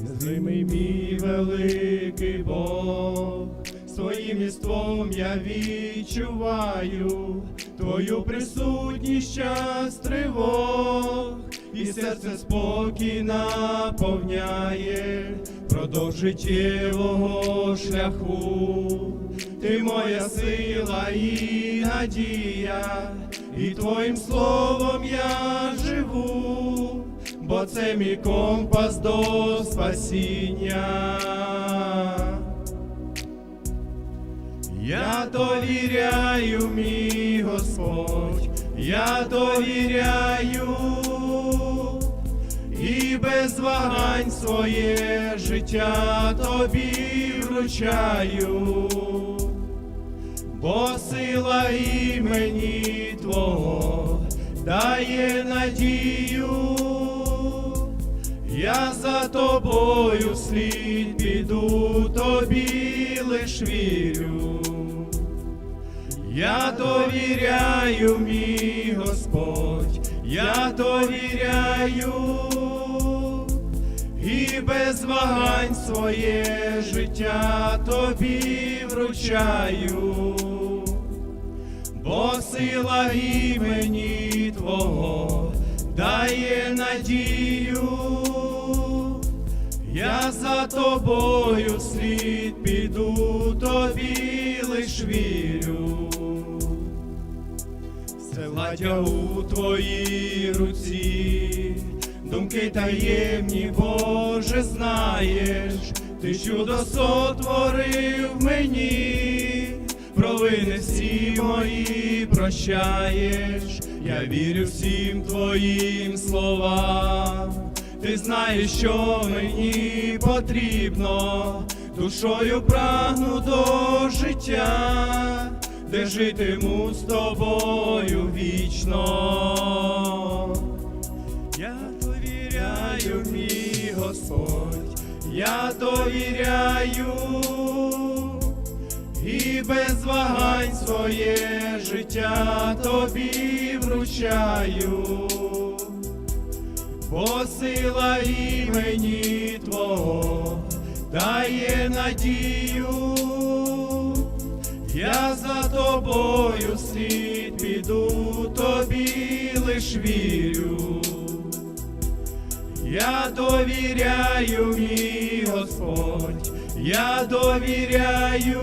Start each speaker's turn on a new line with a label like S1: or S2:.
S1: Незримий мій великий Бог, своїм містом я відчуваю Твою присутність час тривог, і серце спокій наповняє продовж життєвого шляху. Ти моя сила і надія, і Твоїм словом я живу бо це мій компас до спасіння. Я довіряю, мій Господь, я довіряю і без вагань своє життя тобі вручаю, бо сила імені Твого дає надію. Я за тобою слід піду, тобі лиш вірю. Я довіряю, мій Господь, я довіряю і без вагань своє життя тобі вручаю, бо сила імені Твого дає надію. Я за тобою слід піду, тобі лиш вірю. Силаття у твоїй руці, думки таємні, Боже, знаєш, ти чудо сотворив мені, провини всі мої прощаєш, я вірю всім твоїм словам. Ти знаєш, що мені потрібно, душою прагну до життя, де житиму з тобою вічно. Я довіряю, мій Господь, я довіряю. І без вагань своє життя тобі вручаю бо сила імені Твого дає надію, я за тобою слід піду, тобі лиш вірю. Я довіряю, мій Господь, я довіряю